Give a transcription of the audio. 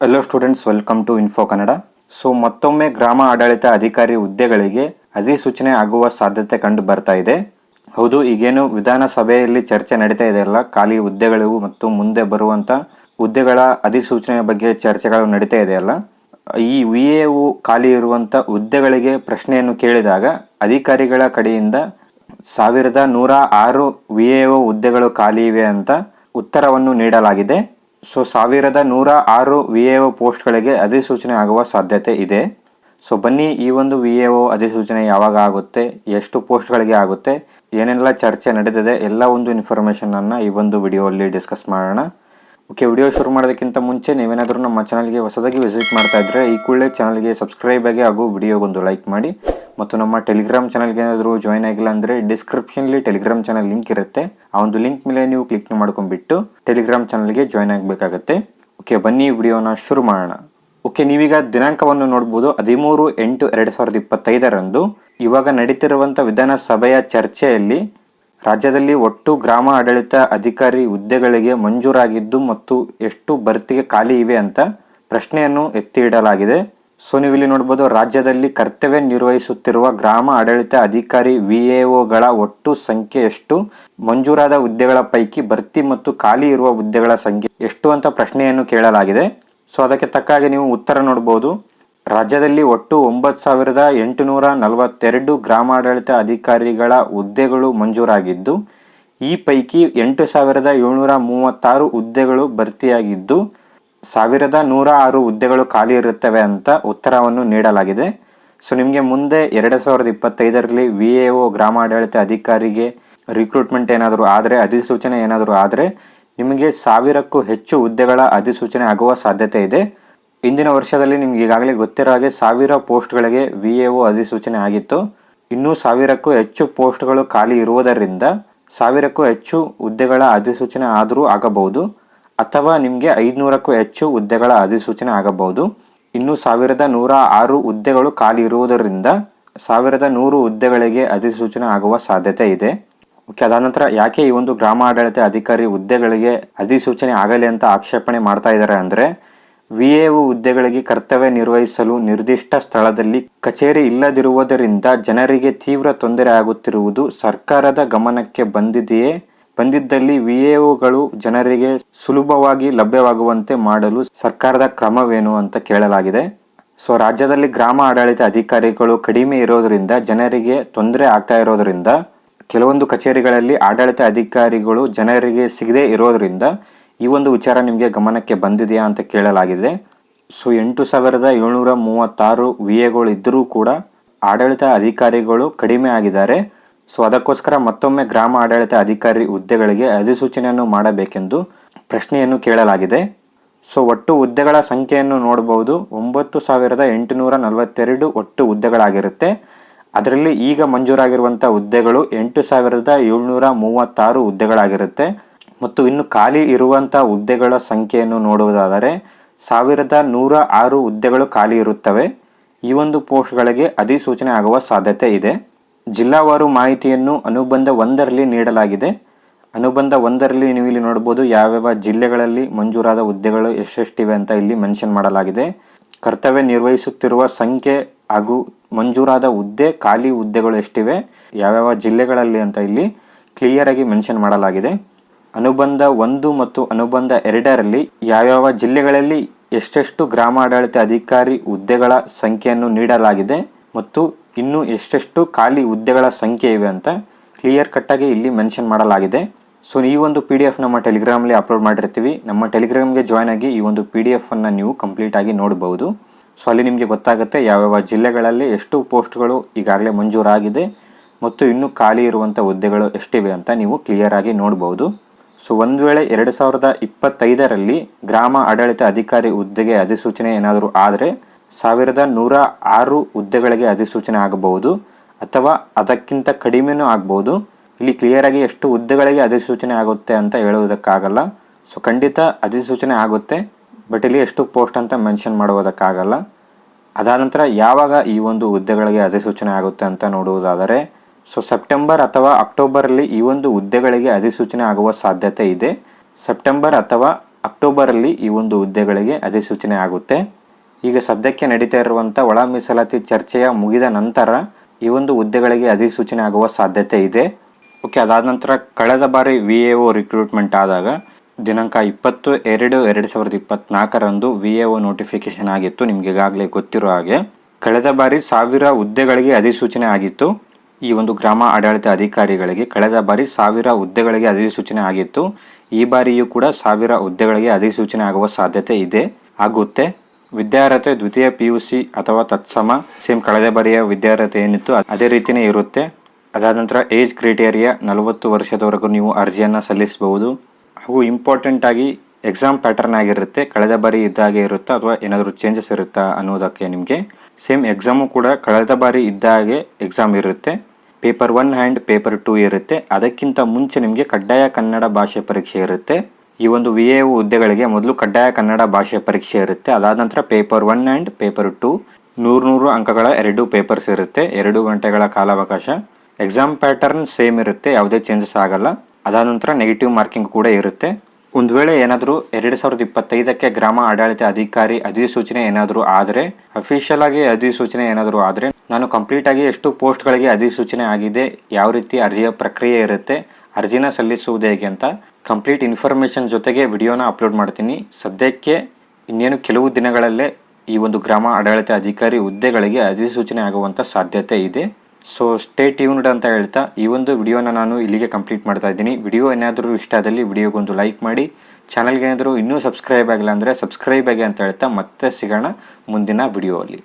Hello students welcome to info Kannada so ಮತ್ತೊಮ್ಮೆ ಗ್ರಾಮ ಆಡಳಿತ ಅಧಿಕಾರಿ ಹುದ್ದೆಗಳಿಗೆ ಅಧಿಸೂಚನೆ ಆಗುವ ಸಾಧ್ಯತೆ ಕಂಡು ಬರ್ತಾ ಇದೆ. ಹೌದು, ಈಗೇನು ವಿಧಾನಸಭೆಯಲ್ಲಿ ಚರ್ಚೆ ನಡೀತಾ ಇದೆಯಲ್ಲ ಖಾಲಿ ಹುದ್ದೆಗಳಿಗೂ ಮತ್ತು ಮುಂದೆ ಬರುವಂತ ಹುದ್ದೆಗಳ ಅಧಿಸೂಚನೆ ಬಗ್ಗೆ ಚರ್ಚೆಗಳು ನಡೀತಾ ಇದೆಯಲ್ಲ ಈ ವಿ ಎ ಖಾಲಿ ಇರುವಂಥ ಹುದ್ದೆಗಳಿಗೆ ಪ್ರಶ್ನೆಯನ್ನು ಕೇಳಿದಾಗ ಅಧಿಕಾರಿಗಳ ಕಡೆಯಿಂದ ಸಾವಿರದ ನೂರ ಆರು ವಿ ಎ ಹುದ್ದೆಗಳು ಖಾಲಿ ಇವೆ ಅಂತ ಉತ್ತರವನ್ನು ನೀಡಲಾಗಿದೆ. ಸೊ ಸಾವಿರದ ನೂರ ಆರು ವಿ ಎ ಒ ಪೋಸ್ಟ್ಗಳಿಗೆ ಅಧಿಸೂಚನೆ ಆಗುವ ಸಾಧ್ಯತೆ ಇದೆ. ಸೊ ಬನ್ನಿ ಈ ಒಂದು ವಿ ಎ ಒ ಅಧಿಸೂಚನೆ ಯಾವಾಗ ಆಗುತ್ತೆ, ಎಷ್ಟು ಪೋಸ್ಟ್ಗಳಿಗೆ ಆಗುತ್ತೆ, ಏನೆಲ್ಲ ಚರ್ಚೆ ನಡೆದಿದೆ, ಎಲ್ಲ ಒಂದು ಇನ್ಫಾರ್ಮೇಷನನ್ನು ಈ ಒಂದು ವಿಡಿಯೋಲ್ಲಿ ಡಿಸ್ಕಸ್ ಮಾಡೋಣ. ಓಕೆ ವಿಡಿಯೋ ಶುರು ಮಾಡೋದಕ್ಕಿಂತ ಮುಂಚೆ ನೀವೇನಾದರೂ ನಮ್ಮ ಚಾನಲ್ಗೆ ಹೊಸದಾಗಿ ವಿಸಿಟ್ ಮಾಡ್ತಾ ಇದ್ರೆ ಈ ಕೂಡಲೇ ಚಾನಲ್ಗೆ ಸಬ್ಸ್ಕ್ರೈಬ್ ಆಗಿ ಹಾಗೂ ವಿಡಿಯೋಗೊಂದು ಲೈಕ್ ಮಾಡಿ. ಮತ್ತು ನಮ್ಮ ಟೆಲಿಗ್ರಾಮ್ ಚಾನಲ್ಗೆ ಏನಾದರೂ ಜಾಯ್ನ್ ಆಗಿಲ್ಲ ಅಂದರೆ ಡಿಸ್ಕ್ರಿಪ್ಷನ್ಲಿ ಟೆಲಿಗ್ರಾಮ್ ಚಾನಲ್ ಲಿಂಕ್ ಇರುತ್ತೆ. ಆ ಒಂದು ಲಿಂಕ್ ಮೇಲೆ ನೀವು ಕ್ಲಿಕ್ ಮಾಡ್ಕೊಂಡ್ಬಿಟ್ಟು ಟೆಲಿಗ್ರಾಮ್ ಚಾನಲ್ಗೆ ಜಾಯ್ನ್ ಆಗಬೇಕಾಗತ್ತೆ. ಓಕೆ ಬನ್ನಿ ವಿಡಿಯೋನ ಶುರು ಮಾಡೋಣ. ಓಕೆ ನೀವೀಗ ದಿನಾಂಕವನ್ನು ನೋಡ್ಬೋದು. ಹದಿಮೂರು ಎಂಟು ಎರಡು ಸಾವಿರದ ಇಪ್ಪತ್ತೈದರಂದು ಇವಾಗ ನಡೀತಿರುವಂಥ ವಿಧಾನಸಭೆಯ ಚರ್ಚೆಯಲ್ಲಿ ರಾಜ್ಯದಲ್ಲಿ ಒಟ್ಟು ಗ್ರಾಮ ಆಡಳಿತ ಅಧಿಕಾರಿ ಹುದ್ದೆಗಳಿಗೆ ಮಂಜೂರಾಗಿದ್ದು ಮತ್ತು ಎಷ್ಟು ಭರ್ತಿಗೆ ಖಾಲಿ ಇವೆ ಅಂತ ಪ್ರಶ್ನೆಯನ್ನು ಎತ್ತಿ ಇಡಲಾಗಿದೆ ಸೊ ನೀವು ಇಲ್ಲಿ ನೋಡ್ಬೋದು, ರಾಜ್ಯದಲ್ಲಿ ಕರ್ತವ್ಯ ನಿರ್ವಹಿಸುತ್ತಿರುವ ಗ್ರಾಮ ಆಡಳಿತ ಅಧಿಕಾರಿ ವಿ ಒಗಳ ಒಟ್ಟು ಸಂಖ್ಯೆ ಎಷ್ಟು? ಮಂಜೂರಾದ ಹುದ್ದೆಗಳ ಪೈಕಿ ಭರ್ತಿ ಮತ್ತು ಖಾಲಿ ಇರುವ ಹುದ್ದೆಗಳ ಸಂಖ್ಯೆ ಎಷ್ಟು ಅಂತ ಪ್ರಶ್ನೆಯನ್ನು ಕೇಳಲಾಗಿದೆ. ಸೊ, ಅದಕ್ಕೆ ತಕ್ಕ ಹಾಗೆ ನೀವು ಉತ್ತರ ನೋಡಬಹುದು ರಾಜ್ಯದಲ್ಲಿ ಒಟ್ಟು ಒಂಬತ್ತು ಸಾವಿರದ ಎಂಟುನೂರ ನಲವತ್ತೆರಡು ಗ್ರಾಮಾಡಳಿತ ಅಧಿಕಾರಿಗಳ ಹುದ್ದೆಗಳು ಮಂಜೂರಾಗಿದ್ದು, ಈ ಪೈಕಿ ಎಂಟು ಸಾವಿರದ ಏಳ್ನೂರ ಮೂವತ್ತಾರು ಹುದ್ದೆಗಳು ಭರ್ತಿಯಾಗಿದ್ದು, ಸಾವಿರದ ನೂರ ಆರು ಹುದ್ದೆಗಳು ಖಾಲಿ ಇರುತ್ತವೆ ಅಂತ ಉತ್ತರವನ್ನು ನೀಡಲಾಗಿದೆ. ಸೊ, ನಿಮಗೆ ಮುಂದೆ ಎರಡು ಸಾವಿರದ ಇಪ್ಪತ್ತೈದರಲ್ಲಿ ವಿ ಎ ಒ ಗ್ರಾಮಾಡಳಿತ ಅಧಿಕಾರಿಗೆ ರಿಕ್ರೂಟ್ಮೆಂಟ್ ಏನಾದರೂ ಆದರೆ, ಅಧಿಸೂಚನೆ ಏನಾದರೂ ಆದರೆ, ನಿಮಗೆ ಸಾವಿರಕ್ಕೂ ಹೆಚ್ಚು ಹುದ್ದೆಗಳ ಅಧಿಸೂಚನೆ ಆಗುವ ಸಾಧ್ಯತೆ ಇದೆ. ಇಂದಿನ ವರ್ಷದಲ್ಲಿ ನಿಮ್ಗೆ ಈಗಾಗಲೇ ಗೊತ್ತಿರೋ ಹಾಗೆ ಸಾವಿರ ಪೋಸ್ಟ್ಗಳಿಗೆ ವಿ ಎ ಒ ಅಧಿಸೂಚನೆ ಆಗಿತ್ತು. ಇನ್ನೂ ಸಾವಿರಕ್ಕೂ ಹೆಚ್ಚು ಪೋಸ್ಟ್ಗಳು ಖಾಲಿ ಇರುವುದರಿಂದ ಸಾವಿರಕ್ಕೂ ಹೆಚ್ಚು ಹುದ್ದೆಗಳ ಅಧಿಸೂಚನೆ ಆದರೂ ಆಗಬಹುದು. ಅಥವಾ ನಿಮಗೆ ಐದುನೂರಕ್ಕೂ ಹೆಚ್ಚು ಹುದ್ದೆಗಳ ಅಧಿಸೂಚನೆ ಆಗಬಹುದು. ಇನ್ನು ಸಾವಿರದ ನೂರ ಆರು ಹುದ್ದೆಗಳು ಖಾಲಿ ಇರುವುದರಿಂದ ಸಾವಿರದ ನೂರು ಹುದ್ದೆಗಳಿಗೆ ಅಧಿಸೂಚನೆ ಆಗುವ ಸಾಧ್ಯತೆ ಇದೆ. ಅದಾದ ನಂತರ ಯಾಕೆ ಈ ಒಂದು ಗ್ರಾಮ ಆಡಳಿತ ಅಧಿಕಾರಿ ಹುದ್ದೆಗಳಿಗೆ ಅಧಿಸೂಚನೆ ಆಗಲಿ ಅಂತ ಆಕ್ಷೇಪಣೆ ಮಾಡ್ತಾ ಇದ್ದಾರೆ ಅಂದ್ರೆ ವಿ ಎ ಹುದ್ದೆಗಳಿಗೆ ಕರ್ತವ್ಯ ನಿರ್ವಹಿಸಲು ನಿರ್ದಿಷ್ಟ ಸ್ಥಳದಲ್ಲಿ ಕಚೇರಿ ಇಲ್ಲದಿರುವುದರಿಂದ ಜನರಿಗೆ ತೀವ್ರ ತೊಂದರೆ ಆಗುತ್ತಿರುವುದು ಸರ್ಕಾರದ ಗಮನಕ್ಕೆ ಬಂದಿದೆಯೇ? ಬಂದಿದ್ದಲ್ಲಿ ವಿಎಒಗಳು ಗಳು ಜನರಿಗೆ ಸುಲಭವಾಗಿ ಲಭ್ಯವಾಗುವಂತೆ ಮಾಡಲು ಸರ್ಕಾರದ ಕ್ರಮವೇನು ಅಂತ ಕೇಳಲಾಗಿದೆ. ಸೊ, ರಾಜ್ಯದಲ್ಲಿ ಗ್ರಾಮ ಆಡಳಿತ ಅಧಿಕಾರಿಗಳು ಕಡಿಮೆ ಇರೋದರಿಂದ ಜನರಿಗೆ ತೊಂದರೆ ಆಗ್ತಾ ಇರೋದರಿಂದ ಕೆಲವೊಂದು ಕಚೇರಿಗಳಲ್ಲಿ ಆಡಳಿತ ಅಧಿಕಾರಿಗಳು ಜನರಿಗೆ ಸಿಗದೇ ಇರೋದ್ರಿಂದ ಈ ಒಂದು ವಿಚಾರ ನಿಮಗೆ ಗಮನಕ್ಕೆ ಬಂದಿದೆಯಾ ಅಂತ ಕೇಳಲಾಗಿದೆ. ಸೊ, ಎಂಟು ಸಾವಿರದ ಏಳ್ನೂರ ಮೂವತ್ತಾರು ವಿ ಎಗಳು ಇದ್ದರೂ ಕೂಡ ಆಡಳಿತ ಅಧಿಕಾರಿಗಳು ಕಡಿಮೆ ಆಗಿದ್ದಾರೆ. ಸೊ, ಅದಕ್ಕೋಸ್ಕರ ಮತ್ತೊಮ್ಮೆ ಗ್ರಾಮ ಆಡಳಿತ ಅಧಿಕಾರಿ ಹುದ್ದೆಗಳಿಗೆ ಅಧಿಸೂಚನೆಯನ್ನು ಮಾಡಬೇಕೆಂದು ಪ್ರಶ್ನೆಯನ್ನು ಕೇಳಲಾಗಿದೆ. ಸೊ, ಒಟ್ಟು ಹುದ್ದೆಗಳ ಸಂಖ್ಯೆಯನ್ನು ನೋಡಬಹುದು. ಒಂಬತ್ತು ಸಾವಿರದ ಎಂಟುನೂರ ನಲವತ್ತೆರಡು ಒಟ್ಟು ಹುದ್ದೆಗಳಾಗಿರುತ್ತೆ. ಅದರಲ್ಲಿ ಈಗ ಮಂಜೂರಾಗಿರುವಂಥ ಹುದ್ದೆಗಳು ಎಂಟು ಸಾವಿರದ ಏಳ್ನೂರ ಮೂವತ್ತಾರು ಹುದ್ದೆಗಳಾಗಿರುತ್ತೆ. ಮತ್ತು ಇನ್ನು ಖಾಲಿ ಇರುವಂಥ ಹುದ್ದೆಗಳ ಸಂಖ್ಯೆಯನ್ನು ನೋಡುವುದಾದರೆ ಸಾವಿರದ ನೂರ ಆರು ಹುದ್ದೆಗಳು ಖಾಲಿ ಇರುತ್ತವೆ. ಈ ಒಂದು ಪೋಸ್ಟ್ಗಳಿಗೆ ಅಧಿಸೂಚನೆ ಆಗುವ ಸಾಧ್ಯತೆ ಇದೆ. ಜಿಲ್ಲಾವಾರು ಮಾಹಿತಿಯನ್ನು ಅನುಬಂಧ ಒಂದರಲ್ಲಿ ನೀಡಲಾಗಿದೆ. ಅನುಬಂಧ ಒಂದರಲ್ಲಿ ನೀವು ಇಲ್ಲಿ ನೋಡ್ಬೋದು ಯಾವ್ಯಾವ ಜಿಲ್ಲೆಗಳಲ್ಲಿ ಮಂಜೂರಾದ ಹುದ್ದೆಗಳು ಎಷ್ಟೆಷ್ಟಿವೆ ಅಂತ ಇಲ್ಲಿ ಮೆನ್ಷನ್ ಮಾಡಲಾಗಿದೆ. ಕರ್ತವ್ಯ ನಿರ್ವಹಿಸುತ್ತಿರುವ ಸಂಖ್ಯೆ ಹಾಗೂ ಮಂಜೂರಾದ ಹುದ್ದೆ, ಖಾಲಿ ಹುದ್ದೆಗಳು ಎಷ್ಟಿವೆ, ಯಾವ್ಯಾವ ಜಿಲ್ಲೆಗಳಲ್ಲಿ ಅಂತ ಇಲ್ಲಿ ಕ್ಲಿಯರ್ ಆಗಿ ಮೆನ್ಷನ್ ಮಾಡಲಾಗಿದೆ. ಅನುಬಂಧ ಒಂದು ಮತ್ತು ಅನುಬಂಧ ಎರಡರಲ್ಲಿ ಯಾವ್ಯಾವ ಜಿಲ್ಲೆಗಳಲ್ಲಿ ಎಷ್ಟೆಷ್ಟು ಗ್ರಾಮಾಡಳಿತ ಅಧಿಕಾರಿ ಹುದ್ದೆಗಳ ಸಂಖ್ಯೆಯನ್ನು ನೀಡಲಾಗಿದೆ ಮತ್ತು ಇನ್ನೂ ಎಷ್ಟೆಷ್ಟು ಖಾಲಿ ಹುದ್ದೆಗಳ ಸಂಖ್ಯೆ ಇವೆ ಅಂತ ಕ್ಲಿಯರ್ ಕಟ್ಟಾಗಿ ಇಲ್ಲಿ ಮೆನ್ಷನ್ ಮಾಡಲಾಗಿದೆ. ಸೊ ಈ ಒಂದು ಪಿ ಡಿ ಎಫ್ ನಮ್ಮ ಟೆಲಿಗ್ರಾಮಲ್ಲಿ ಅಪ್ಲೋಡ್ ಮಾಡಿರ್ತೀವಿ. ನಮ್ಮ ಟೆಲಿಗ್ರಾಮ್ಗೆ ಜಾಯ್ನ್ ಆಗಿ ಈ ಒಂದು ಪಿ ಡಿ ಎಫ್ ಅನ್ನು ನೀವು ಕಂಪ್ಲೀಟ್ ಆಗಿ ನೋಡಬಹುದು ಸೊ ಅಲ್ಲಿ ನಿಮಗೆ ಗೊತ್ತಾಗುತ್ತೆ ಯಾವ್ಯಾವ ಜಿಲ್ಲೆಗಳಲ್ಲಿ ಎಷ್ಟು ಪೋಸ್ಟ್ಗಳು ಈಗಾಗಲೇ ಮಂಜೂರಾಗಿದೆ ಮತ್ತು ಇನ್ನು ಖಾಲಿ ಇರುವಂಥ ಹುದ್ದೆಗಳು ಎಷ್ಟಿವೆ ಅಂತ ನೀವು ಕ್ಲಿಯರ್ ಆಗಿ ನೋಡಬಹುದು ಸೊ ಒಂದು ವೇಳೆ ಎರಡು ಸಾವಿರದ ಇಪ್ಪತ್ತೈದರಲ್ಲಿ ಗ್ರಾಮ ಆಡಳಿತ ಅಧಿಕಾರಿ ಹುದ್ದೆಗೆ ಅಧಿಸೂಚನೆ ಏನಾದರೂ ಆದರೆ ಸಾವಿರದ ನೂರ ಆರು ಹುದ್ದೆಗಳಿಗೆ ಅಧಿಸೂಚನೆ ಆಗಬಹುದು ಅಥವಾ ಅದಕ್ಕಿಂತ ಕಡಿಮೆನೂ ಆಗ್ಬೋದು ಇಲ್ಲಿ ಕ್ಲಿಯರ್ ಆಗಿ ಎಷ್ಟು ಹುದ್ದೆಗಳಿಗೆ ಅಧಿಸೂಚನೆ ಆಗುತ್ತೆ ಅಂತ ಹೇಳುವುದಕ್ಕಾಗಲ್ಲ. ಸೊ ಖಂಡಿತ ಅಧಿಸೂಚನೆ ಆಗುತ್ತೆ ಬಟ್ ಇಲ್ಲಿ ಎಷ್ಟು ಪೋಸ್ಟ್ ಅಂತ ಮೆನ್ಷನ್ ಮಾಡುವುದಕ್ಕಾಗಲ್ಲ. ಅದಾದ ನಂತರ ಯಾವಾಗ ಈ ಒಂದು ಹುದ್ದೆಗಳಿಗೆ ಅಧಿಸೂಚನೆ ಆಗುತ್ತೆ ಅಂತ ನೋಡುವುದಾದರೆ ಸೊ ಸೆಪ್ಟೆಂಬರ್ ಅಥವಾ ಅಕ್ಟೋಬರಲ್ಲಿ ಈ ಒಂದು ಹುದ್ದೆಗಳಿಗೆ ಅಧಿಸೂಚನೆ ಆಗುವ ಸಾಧ್ಯತೆ ಇದೆ. ಸೆಪ್ಟೆಂಬರ್ ಅಥವಾ ಅಕ್ಟೋಬರಲ್ಲಿ ಈ ಒಂದು ಹುದ್ದೆಗಳಿಗೆ ಅಧಿಸೂಚನೆ ಆಗುತ್ತೆ. ಈಗ ಸದ್ಯಕ್ಕೆ ನಡೀತಾ ಇರುವಂಥ ಒಳ ಮೀಸಲಾತಿ ಚರ್ಚೆಯ ಮುಗಿದ ನಂತರ ಈ ಒಂದು ಹುದ್ದೆಗಳಿಗೆ ಅಧಿಸೂಚನೆ ಆಗುವ ಸಾಧ್ಯತೆ ಇದೆ. ಓಕೆ ಅದಾದ ನಂತರ ಕಳೆದ ಬಾರಿ ವಿ ಎ ಒ ರಿಕ್ರೂಟ್ಮೆಂಟ್ ಆದಾಗ ದಿನಾಂಕ ಇಪ್ಪತ್ತು ಎರಡು ಎರಡು ಸಾವಿರದ ಇಪ್ಪತ್ನಾಲ್ಕರಂದು ವಿ ಎ ಒ ನೋಟಿಫಿಕೇಶನ್ ಆಗಿತ್ತು. ನಿಮಗೆ ಈಗಾಗಲೇ ಗೊತ್ತಿರೋ ಹಾಗೆ. ಕಳೆದ ಬಾರಿ ಸಾವಿರ ಹುದ್ದೆಗಳಿಗೆ ಅಧಿಸೂಚನೆ ಆಗಿತ್ತು. ಈ ಒಂದು ಗ್ರಾಮ ಆಡಳಿತ ಅಧಿಕಾರಿಗಳಿಗೆ ಕಳೆದ ಬಾರಿ ಸಾವಿರ ಹುದ್ದೆಗಳಿಗೆ ಅಧಿಸೂಚನೆ ಆಗಿತ್ತು. ಈ ಬಾರಿಯೂ ಕೂಡ ಸಾವಿರ ಹುದ್ದೆಗಳಿಗೆ ಅಧಿಸೂಚನೆ ಆಗುವ ಸಾಧ್ಯತೆ ಇದೆ. ಆಗುತ್ತೆ. ವಿದ್ಯಾರ್ಹತೆ ದ್ವಿತೀಯ ಪಿ ಯು ಸಿ ಅಥವಾ ತತ್ಸಮ ಸೇಮ್ ಕಳೆದ ಬಾರಿಯ ವಿದ್ಯಾರ್ಹತೆ ಏನಿತ್ತು ಅದೇ ರೀತಿಯೇ ಇರುತ್ತೆ. ಅದಾದ ನಂತರ ಏಜ್ ಕ್ರೈಟೇರಿಯಾ ನಲವತ್ತು ವರ್ಷದವರೆಗೂ ನೀವು ಅರ್ಜಿಯನ್ನು ಸಲ್ಲಿಸಬಹುದು. ಹಾಗೂ ಇಂಪಾರ್ಟೆಂಟ್ ಆಗಿ ಎಕ್ಸಾಮ್ ಪ್ಯಾಟರ್ನ್ ಆಗಿರುತ್ತೆ. ಕಳೆದ ಬಾರಿ ಇದ್ದಾಗೆ ಇರುತ್ತಾ ಅಥವಾ ಏನಾದರೂ ಚೇಂಜಸ್ ಇರುತ್ತಾ ಅನ್ನೋದಕ್ಕೆ ನಿಮಗೆ. ಸೇಮ್ ಎಕ್ಸಾಮು ಕೂಡ ಕಳೆದ ಬಾರಿ ಇದ್ದಾಗೆ ಎಕ್ಸಾಮ್ ಇರುತ್ತೆ. Paper one and paper two ಇರುತ್ತೆ. ಅದಕ್ಕಿಂತ ಮುಂಚೆ ನಿಮಗೆ ಕಡ್ಡಾಯ ಕನ್ನಡ ಭಾಷೆ ಪರೀಕ್ಷೆ ಇರುತ್ತೆ. ಈ ಒಂದು ವಿ ಎ ಹುದ್ದೆಗಳಿಗೆ ಮೊದಲು ಕಡ್ಡಾಯ ಕನ್ನಡ ಭಾಷೆ ಪರೀಕ್ಷೆ ಇರುತ್ತೆ. ಅದಾದ ನಂತರ paper one and paper two, ನೂರು ನೂರು ಅಂಕಗಳ ಎರಡು ಪೇಪರ್ಸ್ ಇರುತ್ತೆ. ಎರಡು ಗಂಟೆಗಳ ಕಾಲಾವಕಾಶ. ಎಕ್ಸಾಮ್ ಪ್ಯಾಟರ್ನ್ ಸೇಮ್ ಇರುತ್ತೆ, ಯಾವುದೇ ಚೇಂಜಸ್ ಆಗಲ್ಲ. ಅದಾದ ನಂತರ ನೆಗೆಟಿವ್ ಮಾರ್ಕಿಂಗ್ ಕೂಡ ಇರುತ್ತೆ. ಒಂದು ವೇಳೆ ಏನಾದರೂ ಎರಡು ಸಾವಿರದ ಇಪ್ಪತ್ತೈದಕ್ಕೆ ಗ್ರಾಮ ಆಡಳಿತ ಅಧಿಕಾರಿ ಅಧಿಸೂಚನೆ ಏನಾದರೂ ಆದರೆ ಅಫಿಷಿಯಲ್ ಆಗಿ ಅಧಿಸೂಚನೆ ಏನಾದರೂ ಆದರೆ, ನಾನು ಕಂಪ್ಲೀಟ್ ಆಗಿ ಎಷ್ಟು ಪೋಸ್ಟ್ಗಳಿಗೆ ಅಧಿಸೂಚನೆ ಆಗಿದೆ, ಯಾವ ರೀತಿ ಅರ್ಜಿಯ ಪ್ರಕ್ರಿಯೆ ಇರುತ್ತೆ, ಅರ್ಜಿನ ಸಲ್ಲಿಸುವುದು ಹೇಗೆ ಅಂತ ಕಂಪ್ಲೀಟ್ ಇನ್ಫಾರ್ಮೇಷನ್ ಜೊತೆಗೆ ವಿಡಿಯೋನ ಅಪ್ಲೋಡ್ ಮಾಡ್ತೀನಿ. ಸದ್ಯಕ್ಕೆ ಇನ್ನೇನು ಕೆಲವು ದಿನಗಳಲ್ಲೇ ಈ ಒಂದು ಗ್ರಾಮ ಆಡಳಿತ ಅಧಿಕಾರಿ ಹುದ್ದೆಗಳಿಗೆ ಅಧಿಸೂಚನೆ ಆಗುವಂಥ ಸಾಧ್ಯತೆ ಇದೆ. ಸೊ ಸ್ಟೇ ಟ್ಯೂನ್ಡ್ ಅಂತ ಹೇಳ್ತಾ ಈ ಒಂದು ವಿಡಿಯೋನ ನಾನು ಇಲ್ಲಿಗೆ ಕಂಪ್ಲೀಟ್ ಮಾಡ್ತಾ ಇದ್ದೀನಿ. ವಿಡಿಯೋ ಏನಾದರೂ ಇಷ್ಟ ಆದಲ್ಲಿ ವಿಡಿಯೋಗೊಂದು ಲೈಕ್ ಮಾಡಿ. ಚಾನಲ್ಗೆ ಏನಾದರೂ ಇನ್ನೂ ಸಬ್ಸ್ಕ್ರೈಬ್ ಆಗಿಲ್ಲ ಅಂದರೆ ಸಬ್ಸ್ಕ್ರೈಬ್ ಆಗಿ ಅಂತ ಹೇಳ್ತಾ ಮತ್ತೆ ಸಿಗೋಣ ಮುಂದಿನ ವಿಡಿಯೋ ಅಲ್ಲಿ